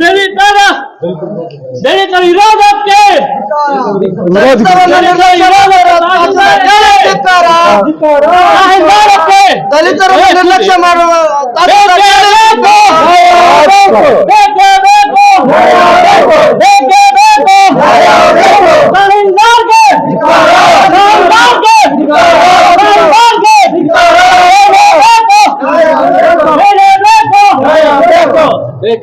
ದಲಿತರ ದಲಿತರ ವಿರೋಧಕ್ಕೆ ತಹಸೀಲ್ದಾರಕ್ಕೆ ದಲಿತರ ನಿರ್ಲಕ್ಷ್ಯ ಮಾಡುವ ಬೇಕೇ ಬೇಕು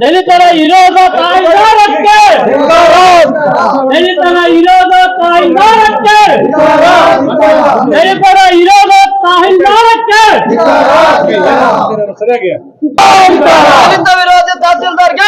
ದಲಿತರ ವಿರೋಧ ತಾಯ್ದಾರಕ್ಕೆ ದಲಿತರ ವಿರೋಧ ತಾಯ್ದಾರಕ್ಕೆ ದಲಿತರ ವಿರೋಧ ತಾಯ್ದಾರಕ್ಕೆ ದಲಿತ ವಿರೋಧಿ ತಹಸೀಲ್ದಾರ್ಗೆ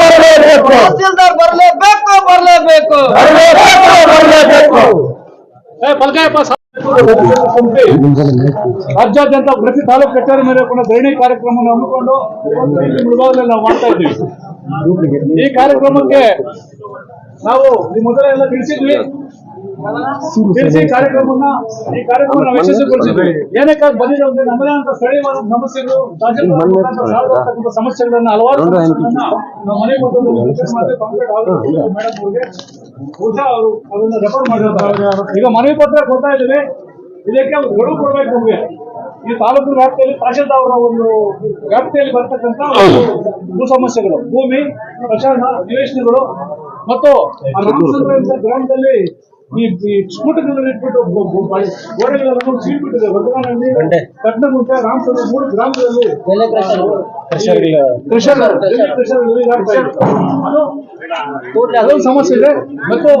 ಬರಲೇಬೇಕು. ತಹಸೀಲ್ದಾರ್ ಬರಲೇಬೇಕು ಬರಲೇಬೇಕು. ರಾಜ್ಯಾದ್ಯಂತ ಪ್ರತಿ ತಾಲೂಕು ಕಚೇರಿ ಮೇಲೆ ಕೂಡ ಧರಣಿ ಕಾರ್ಯಕ್ರಮವನ್ನು ಹಮ್ಮಿಕೊಂಡು ಮೃಗದಲ್ಲಿ ಮುಳಬಾಗಿಲಲ್ಲಿ ನಾವು ಮಾಡ್ತಾ ಇದ್ದೀವಿ. ಈ ಕಾರ್ಯಕ್ರಮಕ್ಕೆ ನಾವು ಈ ಮೊದಲೇ ಎಲ್ಲ ತಿಳಿಸಿದ್ವಿ. ತಿಳಿಸಿ ಕಾರ್ಯಕ್ರಮವನ್ನ ಈ ಕಾರ್ಯಕ್ರಮ ನಾವು ಯಶಸ್ವಿಗೊಳಿಸಿದ್ವಿ ಏನಕ್ಕೆ ಬಂದಿದೆ ಅಂದ್ರೆ ನಮ್ಮದೇ ಅಂತ ಸ್ಥಳೀಯವಾದ ಸಮಸ್ಯೆಗಳು ಸಾಲ್ವ್ ಸಮಸ್ಯೆಗಳನ್ನ ಹಲವಾರು ನಾವು ಮನೆ concrete ಆಗುತ್ತೆ ಮೇಡಮ್ ಅವ್ರಿಗೆ. ಬಹುಶಃ ಅವರು ಅದನ್ನ ರೆಫರ್ ಮಾಡಿರ್ತಾರೆ ಈಗ ಮನವಿ ಪತ್ರ ಕೊಡ್ತಾ ಇದ್ದೀವಿ. ಇದಕ್ಕೆ ಗಡುವು ಕೊಡ್ಬೇಕು ನಮಗೆ. ಈ ತಾಲೂಕು ವ್ಯಾಪ್ತಿಯಲ್ಲಿ ತಹಶೀಲ್ದಾರ್ ಅವರ ಒಂದು ವ್ಯಾಪ್ತಿಯಲ್ಲಿ ಬರ್ತಕ್ಕಂಥ ಭೂ ಸಮಸ್ಯೆಗಳು ಭೂಮಿ ಪ್ರಚಾರ ನಿವೇಶನಗಳು ಮತ್ತು ಗ್ರಾಮದಲ್ಲಿ ಈ ಸ್ಫೋಟಗಳನ್ನು ಇಟ್ಬಿಟ್ಟು ಗೋಡೆಗಳನ್ನು ಸೀಟ್ ಬಿಟ್ಟಿದೆ ವರ್ಧಮಾನಹಳ್ಳಿ ಕಟ್ಟಗುಂಟೆ ರಾಮಚಂದ್ರ ಮೂರು ಗ್ರಾಮದಲ್ಲಿ ಕೃಷ್ಣ. ಅದು ಸಮಸ್ಯೆ ಇದೆ. ಮತ್ತು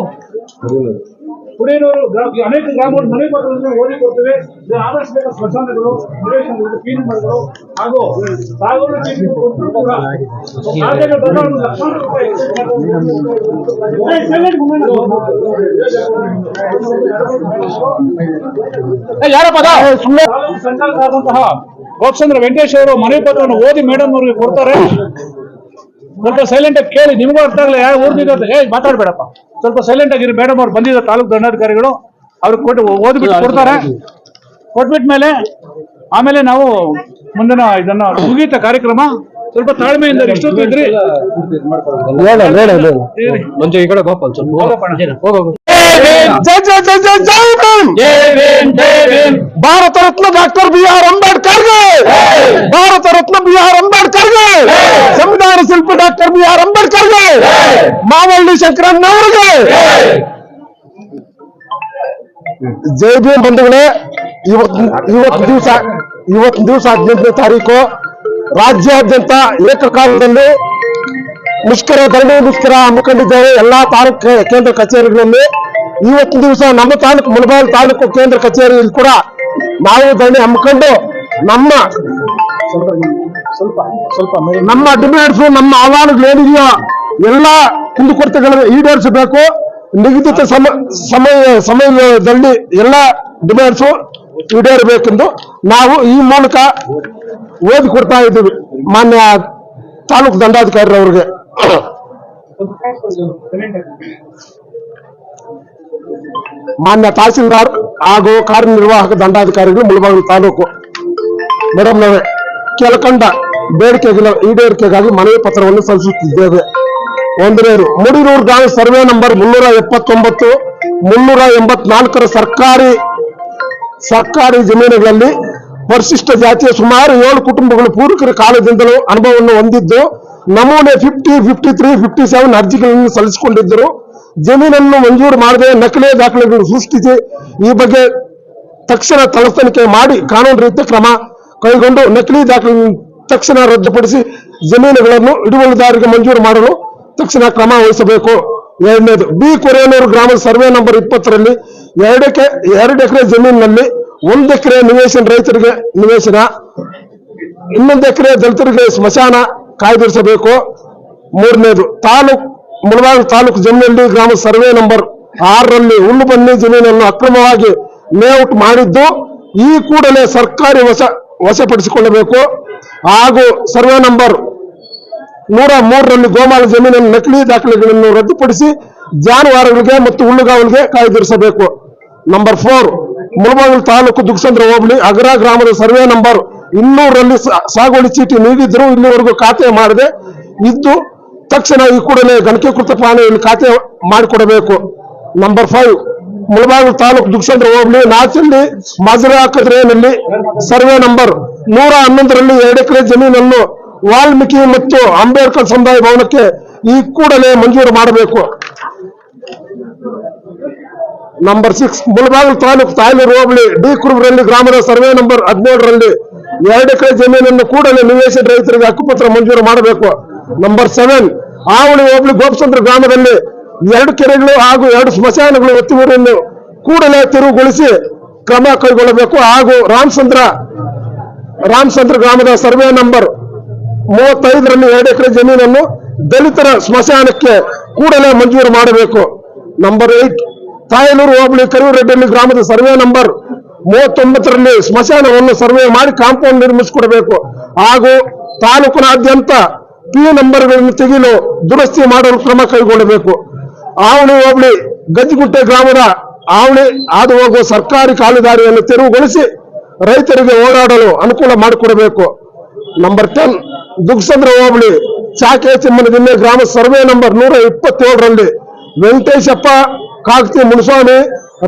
ಕುಡಿಯನೂರು ಗ್ರಾಮ ಅನೇಕ ಗ್ರಾಮಗಳು ಮನೆ ಪತ್ರಗಳನ್ನು ಓದಿ ಕೊಡ್ತೇವೆ ಆದಷ್ಟು ಬೇಗ ಸ್ಮಶಾನಗಳು ನಿವೇಶನಗಳು ಕ್ಲೀನ್ ಮಾಡಿಗಳು ಹಾಗೂ ಒಂದು ಲಕ್ಷಾಂತರ ರೂಪಾಯಿ ಗೋಪಚಂದ್ರ ವೆಂಕಟೇಶ್ ಅವರು ಮನೆ ಪತ್ರವನ್ನು ಓದಿ ಮೇಡಮ್ ಅವರಿಗೆ ಕೊಡ್ತಾರೆ. ಸ್ವಲ್ಪ ಸೈಲೆಂಟ್ ಆಗಿ ಕೇಳಿ ನಿಮಗೂ ಅರ್ಥ ಆಗಲ್ಲ ಯಾರು ಅಂತ. ಏ ಮಾತಾಡ್ಬೇಡಪ್ಪ. ಸ್ವಲ್ಪ ಸೈಲೆಂಟ್ ಆಗಿರಿ ಮೇಡಮ್ ಅವ್ರು ಬಂದಿದ್ದ ತಾಲೂಕು ದಂಡಾಧಿಕಾರಿಗಳು. ಅವ್ರಿಗೆ ಕೊಟ್ಟು ಓದ್ಬಿಟ್ಟು ಕೊಡ್ತಾರೆ. ಕೊಟ್ಬಿಟ್ಟ ಮೇಲೆ ಆಮೇಲೆ ನಾವು ಮುಂದಿನ ಇದನ್ನ ಮುಗಿತ ಕಾರ್ಯಕ್ರಮ. ಸ್ವಲ್ಪ ತಾಳ್ಮೆಯಿಂದ ಎಷ್ಟೊತ್ತು ಇದ್ರಿ. ಮಂಜು ಈ ಕಡೆ ಗೋಪಾಲ್ ಹೋಗಪ್ಪಣ. ಜೈ ಜೈ ಜೈ ಜೈ ಜೈ ಜೈ ಜೈ Bharat Ratna doctor B R Ambedkar Bharat Ratna B R ಅಂಬೇಡ್ಕರ್ಗೆ ಸಂವಿಧಾನ ಶಿಲ್ಪಿ ಡಾಕ್ಟರ್ ಬಿ ಆರ್ ಅಂಬೇಡ್ಕರ್ಗೆ. ಮಾವಳ್ಳಿ ಶಂಕರಣ್ಣವರಿಗೆ ಜೈ ಭೀಮ್ ಬಂಧುಗಳೇ ಇವತ್ತು ಇವತ್ತು ದಿವಸ ಇವತ್ತು ದಿವಸ ಹದಿನೆಂಟನೇ ತಾರೀಕು ರಾಜ್ಯಾದ್ಯಂತ ಏಕಕಾಲದಲ್ಲಿ ಮುಷ್ಕರ ಧರಣಿ ಮುಷ್ಕರ ಹಮ್ಮಿಕೊಂಡಿದ್ದೇವೆ ಎಲ್ಲಾ ತಾಲೂಕು ಕೇಂದ್ರ ಕಚೇರಿಗಳಲ್ಲಿ. ಇವತ್ತು ದಿವಸ ನಮ್ಮ ತಾಲೂಕು ಮುಳಬಾಗಿಲು ತಾಲೂಕು ಕೇಂದ್ರ ಕಚೇರಿಯಲ್ಲಿ ಕೂಡ ನಾವು ಧರಣಿ ಹಮ್ಮಿಕೊಂಡು ನಮ್ಮ ಸ್ವಲ್ಪ ಸ್ವಲ್ಪ ನಮ್ಮ ಡಿಮ್ಯಾಂಡ್ಸ್ ನಮ್ಮ ಆಹ್ವಾನಗಳು ಏನಿದೆಯೋ ಎಲ್ಲ ಕುಂದುಕೊರತೆಗಳನ್ನು ಈಡೇರಿಸಬೇಕು. ನಿಗದಿತ ಸಮ, ಸಮಯ, ಸಮಯದಲ್ಲಿ ಎಲ್ಲ ಡಿಮ್ಯಾಂಡ್ಸ್ ಈಡೇರಬೇಕೆಂದು ನಾವು ಈ ಮೂಲಕ ಓದಿ ಕೊಡ್ತಾ ಇದ್ದೀವಿ. ಮಾನ್ಯ ತಾಲೂಕು ದಂಡಾಧಿಕಾರಿರವ್ರಿಗೆ. ಮಾನ್ಯ ತಹಸೀಲ್ದಾರ್ ಹಾಗೂ ಕಾರ್ಯನಿರ್ವಾಹಕ ದಂಡಾಧಿಕಾರಿಗಳು ಮುಳಬಾಗಿಲು ತಾಲೂಕು. ಮೇಡಮ್ ನಾವೇ, ಕೆಳಕಂಡ ಬೇಡಿಕೆಗಳ ಈಡೇರಿಕೆಗಾಗಿ ಮನವಿ ಪತ್ರವನ್ನು ಸಲ್ಲಿಸುತ್ತಿದ್ದೇವೆ. ಒಂದನೇದು, ಮುಡಿನೂರು ಗ್ರಾಮ ಸರ್ವೆ ನಂಬರ್ ಮುನ್ನೂರ ಎಪ್ಪತ್ತೊಂಬತ್ತು, ಮುನ್ನೂರ ಎಂಬತ್ನಾಲ್ಕರ ಸರ್ಕಾರಿ ಸರ್ಕಾರಿ ಜಮೀನುಗಳಲ್ಲಿ ಪರಿಶಿಷ್ಟ ಜಾತಿಯ ಸುಮಾರು ಏಳು ಕುಟುಂಬಗಳು ಪೂರ್ವಕರ ಕಾಲದಿಂದಲೂ ಅನುಭವವನ್ನು ಹೊಂದಿದ್ದು, ನಮೂನೆ fifty fifty three fifty seven ಅರ್ಜಿಗಳನ್ನು ಸಲ್ಲಿಸಿಕೊಂಡಿದ್ದರು. ಜಮೀನನ್ನು ಮಂಜೂರು ಮಾಡದೆ ನಕಲಿ ದಾಖಲೆಗಳು ಸೃಷ್ಟಿಸಿ ಈ ಬಗ್ಗೆ ತಕ್ಷಣ ತಲಸ್ತನಿಕೆ ಮಾಡಿ ಕಾನೂನು ರೀತಿಯ ಕ್ರಮ ಕೈಗೊಂಡು ನಕಲಿ ದಾಖಲೆ ತಕ್ಷಣ ರದ್ದುಪಡಿಸಿ ಜಮೀನುಗಳನ್ನು ಹಿಡುವಳಿದಾರರಿಗೆ ಮಂಜೂರು ಮಾಡಲು ತಕ್ಷಣ ಕ್ರಮ ವಹಿಸಬೇಕು. ಎರಡನೇದು, ಬಿ ಕೊರೆಯನೂರು ಗ್ರಾಮದ ಸರ್ವೆ ನಂಬರ್ ಇಪ್ಪತ್ತರಲ್ಲಿ ಎರಡಕ್ಕೆ, ಎರಡು ಎಕರೆ ಜಮೀನಿನಲ್ಲಿ ಒಂದು ಎಕರೆ ನಿವೇಶನ ರೈತರಿಗೆ ನಿವೇಶನ, ಇನ್ನೊಂದು ಎಕರೆ ದಲಿತರಿಗೆ ಸ್ಮಶಾನ ಕಾಯ್ದಿರಿಸಬೇಕು. ಮೂರನೇದು, ತಾಲೂಕ್, ಮುಳಬಾಗ ತಾಲೂಕು ಜಮೀನಲ್ಲಿ ಗ್ರಾಮ ಸರ್ವೆ ನಂಬರ್ ಆರರಲ್ಲಿ ಹುಲ್ಲು ಬನ್ನಿ ಜಮೀನನ್ನು ಅಕ್ರಮವಾಗಿ ಲೇಔಟ್ ಮಾಡಿದ್ದು ಈ ಕೂಡಲೇ ಸರ್ಕಾರಿ ವಶ, ವಶಪಡಿಸಿಕೊಳ್ಳಬೇಕು. ಹಾಗೂ ಸರ್ವೆ ನಂಬರ್ ನೂರ ಮೂರರಲ್ಲಿ ಗೋಮಾಳ ಜಮೀನನ್ನು ನಕಲಿ ದಾಖಲೆಗಳನ್ನು ರದ್ದುಪಡಿಸಿ ಜಾನುವಾರುಗಳಿಗೆ ಮತ್ತು ಹುಲ್ಲುಗಾವಲಿಗೆ ಕಾಯ್ದಿರಿಸಬೇಕು. ನಂಬರ್ ಫೋರ್ ಮುಳಬಾಗಿಲು ತಾಲೂಕು ದುಗ್ಸಂದ್ರ ಹೋಬಳಿ, ಅಗ್ರ ಗ್ರಾಮದ ಸರ್ವೆ ನಂಬರ್ ಇನ್ನೂರರಲ್ಲಿ ಸಾಗುವಳಿ ಚೀಟಿ ನೀಡಿದ್ರು ಇಲ್ಲಿವರೆಗೂ ಖಾತೆ ಮಾಡದೆ ಇದ್ದು ತಕ್ಷಣ ಈ ಕೂಡಲೇ ಗಣಕೀಕೃತ ಪ್ರಾಣಿಯಲ್ಲಿ ಖಾತೆ ಮಾಡಿಕೊಡಬೇಕು. ನಂಬರ್ ಫೈವ್ ಮುಳಬಾಗಿಲು ತಾಲೂಕು ದುಕ್ಷಂದ್ರ ಹೋಬಳಿ ನಾಚಲ್ಲಿ ಮಜರಾ ಕದ್ರೇನಲ್ಲಿ ಸರ್ವೆ ನಂಬರ್ ನೂರ ಹನ್ನೊಂದರಲ್ಲಿ ಎರಡು ಎಕರೆ ಜಮೀನನ್ನು ವಾಲ್ಮೀಕಿ ಮತ್ತು ಅಂಬೇಡ್ಕರ್ ಸಮುದಾಯ ಭವನಕ್ಕೆ ಈ ಕೂಡಲೇ ಮಂಜೂರು ಮಾಡಬೇಕು. Number six Mulbagal taluk Tayalur hobli, D Kurubaralli ಗ್ರಾಮದ ಸರ್ವೆ ನಂಬರ್ ಹದಿನೇಳರಲ್ಲಿ ಎರಡು ಎಕರೆ ಜಮೀನನ್ನು ಕೂಡಲೇ ನಿವೇಶನ ರೈತರಿಗೆ ಹಕ್ಕುಪತ್ರ ಮಂಜೂರು ಮಾಡಬೇಕು. ನಂಬರ್ ಸೆವೆನ್ ಆವಳಿ ಹೋಬಳಿ ಗೋಪಚಂದ್ರ ಗ್ರಾಮದಲ್ಲಿ ಎರಡು ಕೆರೆಗಳು ಹಾಗೂ ಎರಡು ಸ್ಮಶಾನಗಳು ಒತ್ತುವರಿಯನ್ನು ಕೂಡಲೇ ತೆರವುಗೊಳಿಸಿ ಕ್ರಮ ಕೈಗೊಳ್ಳಬೇಕು. ಹಾಗೂ ರಾಮಚಂದ್ರ ರಾಮಚಂದ್ರ ಗ್ರಾಮದ ಸರ್ವೆ ನಂಬರ್ ಮೂವತ್ತೈದರಲ್ಲಿ ಎರಡು ಎಕರೆ ಜಮೀನನ್ನು ದಲಿತರ ಸ್ಮಶಾನಕ್ಕೆ ಕೂಡಲೇ ಮಂಜೂರು ಮಾಡಬೇಕು. ನಂಬರ್ ಏಟ್ ತಾಯನೂರು ಹೋಬಳಿ ಕರಿವರೆಡ್ಡಿ ಗ್ರಾಮದ ಸರ್ವೆ ನಂಬರ್ ಮೂವತ್ತೊಂಬತ್ತರಲ್ಲಿ ಸ್ಮಶಾನವನ್ನು ಸರ್ವೆ ಮಾಡಿ ಕಾಂಪೌಂಡ್ ನಿರ್ಮಿಸಿಕೊಡಬೇಕು. ಹಾಗೂ ತಾಲೂಕಿನಾದ್ಯಂತ ಪಿ ನಂಬರ್ಗಳನ್ನು ತೆಗೆಯಲು ದುರಸ್ತಿ ಮಾಡಲು ಕ್ರಮ ಕೈಗೊಳ್ಳಬೇಕು. ಆವಣಿ ಹೋಬಳಿ ಗದ್ದಿಗುಟ್ಟೆ ಗ್ರಾಮದ ಆವಣಿ ಹಾದು ಹೋಗುವ ಸರ್ಕಾರಿ ಕಾಲುದಾರಿಯನ್ನು ತೆರವುಗೊಳಿಸಿ ರೈತರಿಗೆ ಓಡಾಡಲು ಅನುಕೂಲ ಮಾಡಿಕೊಡಬೇಕು. ನಂಬರ್ ಟೆನ್ ದುಗ್ಸಂದ್ರ ಹೋಬಳಿ ಚಾಕೆ ಚಿಮ್ಮನದಿನ್ನೆ ಗ್ರಾಮ ಸರ್ವೆ ನಂಬರ್ ನೂರ ಇಪ್ಪತ್ತೇಳರಲ್ಲಿ ವೆಂಕಟೇಶಪ್ಪ ಕಾಗತಿ ಮುನಿಸ್ವಾಮಿ,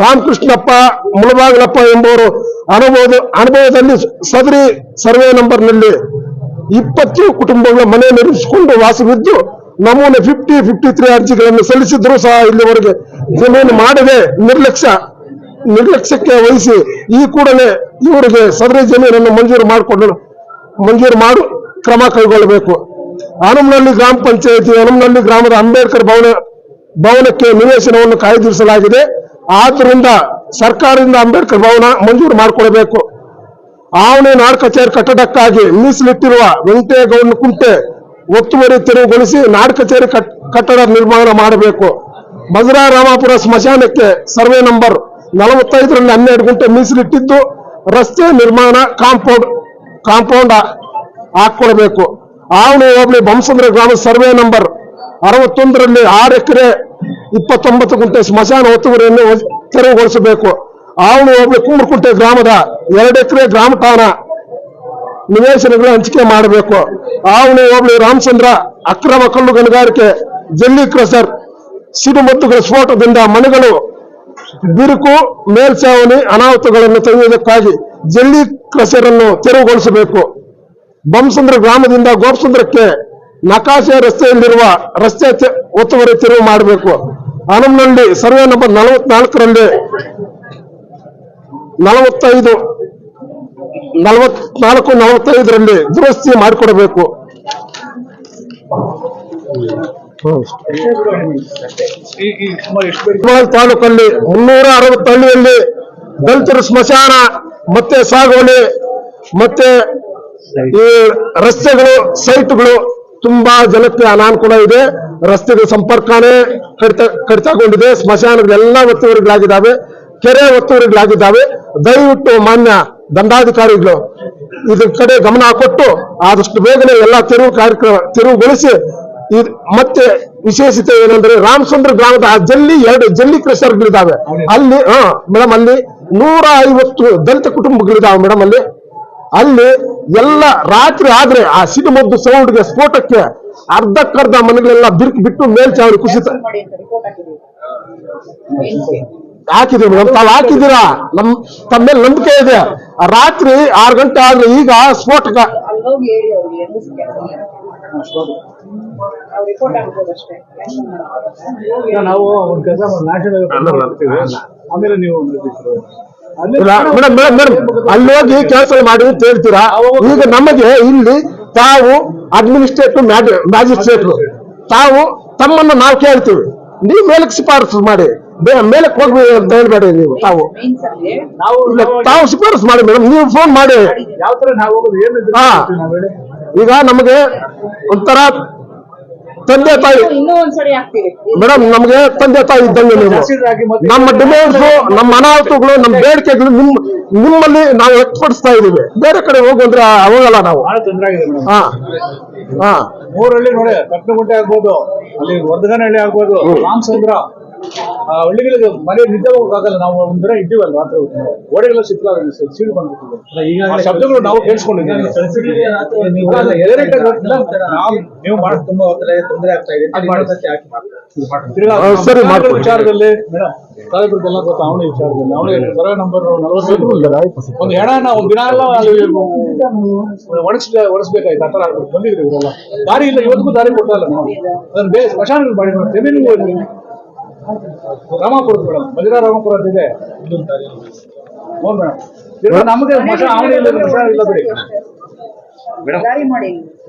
ರಾಮಕೃಷ್ಣಪ್ಪ, ಮುಳಬಾಗಲಪ್ಪ ಎಂಬುವರು ಅನುಭವದ, ಅನುಭವದಲ್ಲಿ ಸದರಿ ಸರ್ವೆ ನಂಬರ್ನಲ್ಲಿ ಇಪ್ಪತ್ತು ಕುಟುಂಬಗಳ ಮನೆ ನಿರ್ಮಿಸಿಕೊಂಡು ವಾಸವಿದ್ದು ನಮೂನೆ ಫಿಫ್ಟಿ ಫಿಫ್ಟಿ ತ್ರೀ ಅರ್ಜಿಗಳನ್ನು ಸಲ್ಲಿಸಿದ್ರು ಸಹ ಇಲ್ಲಿವರೆಗೆ ಜಮೀನು ಮಾಡದೆ ನಿರ್ಲಕ್ಷ್ಯ, ನಿರ್ಲಕ್ಷ್ಯಕ್ಕೆ ವಹಿಸಿ ಈ ಕೂಡಲೇ ಇವರಿಗೆ ಸದರಿ ಜಮೀನನ್ನು ಮಂಜೂರು ಮಾಡಿಕೊಂಡು, ಮಂಜೂರು ಮಾಡು, ಕ್ರಮ ಕೈಗೊಳ್ಳಬೇಕು. ಹನುಮನಹಳ್ಳಿ ಗ್ರಾಮ ಪಂಚಾಯಿತಿ ಹನುಮನಹಳ್ಳಿ ಗ್ರಾಮದ ಅಂಬೇಡ್ಕರ್ ಭವನ, ಭವನಕ್ಕೆ ನಿವೇಶನವನ್ನು ಕಾಯ್ದಿರಿಸಲಾಗಿದೆ. ಆದ್ದರಿಂದ ಸರ್ಕಾರದಿಂದ ಅಂಬೇಡ್ಕರ್ ಭವನ ಮಂಜೂರು ಮಾಡಿಕೊಡಬೇಕು ಆವಣೆ ನಾಡ್ ಕಚೇರಿ ಕಟ್ಟಡಕ್ಕಾಗಿ ಮೀಸಲಿಟ್ಟಿರುವ ವೆಂಕಟೇಗೌಡ ಕುಂಟೆ ಒತ್ತುವರಿ ತೆರವುಗೊಳಿಸಿ ನಾಡ್ ಕಚೇರಿ ಕಟ್- ಕಟ್ಟಡ ನಿರ್ಮಾಣ ಮಾಡಬೇಕು. ಮಧುರಾ ರಾಮಾಪುರ ಸ್ಮಶಾನಕ್ಕೆ ಸರ್ವೆ ನಂಬರ್ ನಲವತ್ತೈದರಲ್ಲಿ ಹನ್ನೆರಡು ಗುಂಟೆ ಮೀಸಲಿಟ್ಟಿದ್ದು, ರಸ್ತೆ ನಿರ್ಮಾಣ ಕಾಂಪೌಂಡ್ ಕಾಂಪೌಂಡ್ ಹಾಕೊಳ್ಬೇಕು ಆವಣಿ ಹೋಬಳಿ ಬಂಸಂದ್ರ ಗ್ರಾಮದ ಸರ್ವೆ ನಂಬರ್ ಅರವತ್ತೊಂದರಲ್ಲಿ ಆರು ಎಕರೆ ಇಪ್ಪತ್ತೊಂಬತ್ತು ಗುಂಟೆ ಸ್ಮಶಾನ ಒತ್ತುವರಿಯನ್ನು ತೆರವುಗೊಳಿಸಬೇಕು. ಆವಣಿ ಹೋಬಳಿ ಕುಂಬರಕುಂಟೆ ಗ್ರಾಮದ ಎರಡು ಎಕರೆ ಗ್ರಾಮ ಠಾಣ ನಿವೇಶನಗಳು ಹಂಚಿಕೆ ಮಾಡಬೇಕು. ಆವಣಿ ಹೋಬಳಿ ರಾಮಚಂದ್ರ ಅಕ್ರಮ ಕಲ್ಲು ಗಣಿಗಾರಿಕೆ ಜಲ್ಲಿ ಕ್ರಸರ್ ಸಿಡುಮದ್ದುಗಳ ಸ್ಫೋಟದಿಂದ ಮನೆಗಳು ಬಿರುಕು ಮೇಲ್ಛಾವಣಿ ಅನಾಹುತಗಳನ್ನು ತೆಗೆಯುವುದಕ್ಕಾಗಿ ಜಲ್ಲಿ ಕ್ರಸರ್ ಅನ್ನು ತೆರವುಗೊಳಿಸಬೇಕು. ಬಂಸಂದ್ರ ಗ್ರಾಮದಿಂದ ಗೋಪಸಂದ್ರಕ್ಕೆ ನಕಾಶೆ ರಸ್ತೆಯಲ್ಲಿರುವ ರಸ್ತೆ ಒತ್ತುವರಿ ತೆರವು ಮಾಡಬೇಕು. ಹನುಮನಹಳ್ಳಿ ಸರ್ವೆ ನಂಬರ್ ನಲವತ್ನಾಲ್ಕರಲ್ಲಿ ನಲವತ್ತೈದು ನಲವತ್ನಾಲ್ಕು ನಲವತ್ತೈದರಲ್ಲಿ ದುರಸ್ತಿ ಮಾಡಿಕೊಡಬೇಕು. ತಾಲೂಕಲ್ಲಿ ಮುನ್ನೂರ ಅರವತ್ತು ಹಳ್ಳಿಯಲ್ಲಿ ದಲಿತರು ಸ್ಮಶಾನ, ಮತ್ತೆ ಸಾಗುವಳಿ, ಮತ್ತೆ ಈ ರಸ್ತೆಗಳು, ಸೈಟ್ಗಳು ತುಂಬಾ ಜನಕ್ಕೆ ಅನಾನುಕೂಲ ಇದೆ. ರಸ್ತೆಗಳ ಸಂಪರ್ಕನೇ ಕಡಿತ, ಕಡಿತಗೊಂಡಿದೆ. ಸ್ಮಶಾನಗಳೆಲ್ಲ ಒತ್ತುವರಿಗಳಾಗಿದ್ದಾವೆ. ಕೆರೆ ಒತ್ತುವರಿಗಳಾಗಿದ್ದಾವೆ. ದಯವಿಟ್ಟು ಮಾನ್ಯ ದಂಡಾಧಿಕಾರಿಗಳು ಇದ್ರ ಕಡೆ ಗಮನ ಕೊಟ್ಟು ಆದಷ್ಟು ಬೇಗನೆ ಎಲ್ಲಾ ತೆರವು ಕಾರ್ಯಕ್ರಮ ತೆರವುಗೊಳಿಸಿ ಮತ್ತೆ ವಿಶೇಷತೆ ಏನಂದ್ರೆ ರಾಮಚಂದ್ರ ಗ್ರಾಮದ ಆ ಜಲ್ಲಿ ಎರಡು ಜಲ್ಲಿ ಕ್ರಷರ್ಗಳಿದ್ದಾವೆ ಅಲ್ಲಿ, ಹಾ ಮೇಡಮ್ ಅಲ್ಲಿ ನೂರ ಐವತ್ತು ದಲಿತ ಕುಟುಂಬಗಳಿದಾವೆ ಮೇಡಮ್ ಅಲ್ಲಿ. ಅಲ್ಲಿ ಎಲ್ಲ ರಾತ್ರಿ ಆದ್ರೆ ಆ ಸಿಡಿಮದ್ದು ಸೌಂಡ್ಗೆ ಸ್ಫೋಟಕ್ಕೆ ಅರ್ಧಕ್ಕರ್ಧ ಮನೆಗಳೆಲ್ಲ ಬಿರುಕು ಬಿಟ್ಟು ಮೇಲ್ಚಾವಳಿ ಕುಸಿತ. ಹಾಕಿದೀವಿ ಮೇಡಮ್ ತಾವು ಹಾಕಿದ್ದೀರಾ? ನಮ್ ತಮ್ಮ ಮೇಲೆ ನಂಬಿಕೆ ಇದೆ. ರಾತ್ರಿ ಆರು ಗಂಟೆ ಆದ್ರೆ ಈಗ ಸ್ಫೋಟಕ ಅಲ್ಲಿ ಹೋಗಿ ಹೇಳಿ ಅವ್ರಿಗೆ ಎಂದು ಅವ್ರು ರಿಪೋರ್ಟ್ ಹಾಕ್ಬೋದು ಅಷ್ಟೇ. ನಾವು ಒಂದು ಕೆಲಸ ನ್ಯಾಷನಲ್ ಮಾಡ್ತೀವಿ ಆಮೇಲೆ ನೀವು ಅಲ್ಲಿ ಮೇಡಮ್ ಮೇಡಮ್ ಮೇಡಮ್. ಅಲ್ಲಿ ಹೋಗಿ ಕೆಲಸ ಮಾಡಿ. ಅಂತ ಹೇಳ್ತೀರಾ? ಈಗ ನಮಗೆ ಇಲ್ಲಿ ತಾವು ಅಡ್ಮಿನಿಸ್ಟ್ರೇಟರ್ ಮ್ಯಾಜಿಸ್ಟ್ರೇಟ್ ತಾವು ತಮ್ಮನ್ನು ನಾವು ಕೇಳ್ತೀವಿ. ನೀವು ಮೇಲಕ್ಕೆ ಶಿಫಾರಸು ಮಾಡಿ. ಮೇಲೆ ಹೋಗಿ ಅಂತ ಹೇಳ್ಬೇಡಿ ನೀವು ತಾವು. ತಾವು ಶಿಫಾರಸ್ ಮಾಡಿ ಮೇಡಮ್ ನೀವು ಫೋನ್ ಮಾಡಿ. ಯಾವ ತರ ನಾವು ಏನು ಇದು ಹಾ. ಈಗ ನಮಗೆ ಒಂಥರ ತಂದೆ ತಾಯಿ ಮೇಡಮ್ ನಮಗೆ ತಂದೆ ತಾಯಿ ಇದ್ದಂಗೆ ನೀವು. ನಮ್ಮ ಡಿಮ್ಯಾಂಡ್ಸ್ ನಮ್ಮ ಅನಾಹುತಗಳು ನಮ್ಮ ಬೇಡಿಕೆಗಳು ನಿಮ್ ನಿಮ್ಮಲ್ಲಿ ನಾವು ವ್ಯಕ್ತಪಡಿಸ್ತಾ ಇದೀವಿ ಬೇರೆ ಕಡೆ ಹೋಗಂದ್ರೆ ಹೋಗಲ್ಲ ನಾವು. ಹಾ. ಹಾ. ಮೂರಲ್ಲಿ ನೋಡಿ ಕಟ್ಟಗುಂಟೆ ಆಗ್ಬೋದು ಅಲ್ಲಿ ವರ್ಧನಹಳ್ಳಿ ಆಗ್ಬೋದು ರಾಮಚಂದ್ರ ಹಳ್ಳಿಗಳಿಗೆ ಮನೆ ನಿದ್ದೆ ಹೋಗಕ್ಕಾಗಲ್ಲ ನಾವು ಒಂದರ ಇದ್ದೀವಲ್ಲ ರಾತ್ರಿ ಹೊತ್ತು. ಗೋಡೆಗೆಲ್ಲ ಸರ್ ಸೀಳು ಬಂದ್ಬಿಟ್ಟಿದೆ ಶಬ್ದಗಳು ನಾವು ಕೇಳಿಸ್ಕೊಂಡಿದ್ದೀವಿ. ನಾವು- ನೀವು ಮಾಡಿ ತುಂಬಾ ತೊಂದರೆ ತೊಂದರೆ ಆಗ್ತಾ ಇದೆ. ವಿಚಾರದಲ್ಲಿ ಮೇಡಮ್ ಸಾಹೇಬ್ರಿಗೆಲ್ಲ ಗೊತ್ತಾ ಅವನ ವಿಚಾರದಲ್ಲಿ ಅವನಿಗೆ ಸರ್ವೆ ನಂಬರ್ ನಲವತ್ತೈದು ಒಂದು ಹೆಣನ ಒಂದ್ ದಿನ ಎಲ್ಲ ಅಲ್ಲಿ ಒಣಗಿಸ್ ಒಣಸ್ಬೇಕಾಯ್ತು ಆ ತರ ಬಂದಿದ್ರು ಇವರೆಲ್ಲ ದಾರಿ ಇಲ್ಲ ಇವತ್ತಿಗೂ ದಾರಿ ಕೊಟ್ಟಲ್ಲ ನಾವು ಅದನ್ನ ಬೇರೆ ಸ್ಮಶಾನಗಳು ಮಾಡಿ ನಾವು ಜಮೀನು ಹೋಗಿ ರಾಮಾಪುರ ಮೇಡಮ್ ಮಧುರಾ ರಾಮಾಪುರ ಅಂತ ಇದೆ. ಮೇಡಮ್ ನಮಗೆ ಇಲ್ಲ ಇಲ್ಲ ಬಿಡಿ. ಮೇಡಮ್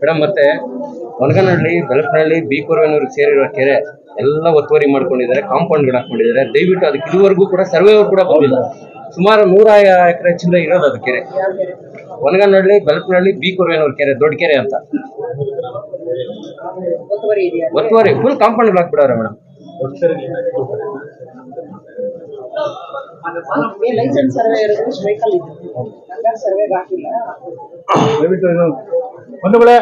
ಮೇಡಮ್ ಮತ್ತೆ ಒನಗನಹಳ್ಳಿ ಬೆಳಪನಹಳ್ಳಿ ಬೀಕೂರನೂರು ಸೇರಿರೋ ಕೆರೆ ಎಲ್ಲ ಒತ್ತುವರಿ ಮಾಡ್ಕೊಂಡಿದ್ದಾರೆ ಕಾಂಪೌಂಡ್ಗಳು ಹಾಕೊಂಡಿದ್ದಾರೆ. ದಯವಿಟ್ಟು ಅದಕ್ಕೆ ಇದುವರೆಗೂ ಕೂಡ ಸರ್ವೆ ಕೂಡ ಬಂದಿಲ್ಲ. ಸುಮಾರು ನೂರ ಎಕರೆ ಚಿಲ್ಲರೆ ಇರೋದು ಅದು ಕೆರೆ. ಒನಗನಹಳ್ಳಿ ಬೆಳಪನಹಳ್ಳಿ ಬೀಕೂರನೂರು ಕೆರೆ ದೊಡ್ಡ ಕೆರೆ ಅಂತ. ಒತ್ತುವರಿ ಫುಲ್ ಕಾಂಪೌಂಡ್ ಫುಲ್ ಕಾಂಪೌಂಡ್ಗಳು ಹಾಕ್ಬಿಡವ್ರೆ ಮೇಡಮ್. ಲೈಸೆನ್ಸ್ ಸರ್ವೆ ಇರೋದು ಸ್ಟ್ರೈಕಲ್ ಇದೆ ಹಂಗಾಗಿ ಸರ್ವೆಗೆ ಹಾಕಿಲ್ಲ ದಯವಿಟ್ಟು ಇದು ಒಂದು ವೇಳೆ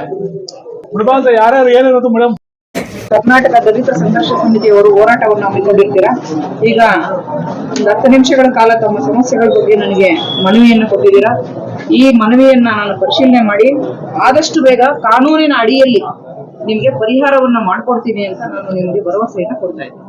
ಮುಳಬಾಗಿಲು ಯಾರ್ಯಾರು ಏನಿರೋದು ಮೇಡಮ್ ಕರ್ನಾಟಕ ದಲಿತ ಸಂಘರ್ಷ ಸಮಿತಿಯವರು ಹೋರಾಟವನ್ನು ಹಮ್ಮಿಕೊಂಡಿರ್ತೀರಾ ಈಗ ಒಂದು ಹತ್ತು ನಿಮಿಷಗಳ ಕಾಲ ತಮ್ಮ ಸಮಸ್ಯೆಗಳ ಬಗ್ಗೆ ನನಗೆ ಮನವಿಯನ್ನು ಕೊಟ್ಟಿದ್ದೀರಾ? ಈ ಮನವಿಯನ್ನ ನಾನು ಪರಿಶೀಲನೆ ಮಾಡಿ ಆದಷ್ಟು ಬೇಗ ಕಾನೂನಿನ ಅಡಿಯಲ್ಲಿ ನಿಮ್ಗೆ ಪರಿಹಾರವನ್ನ ಮಾಡ್ಕೊಡ್ತೀನಿ ಅಂತ ನಾನು ನಿಮ್ಗೆ ಭರವಸೆಯನ್ನ ಕೊಡ್ತಾ ಇದ್ದೀನಿ.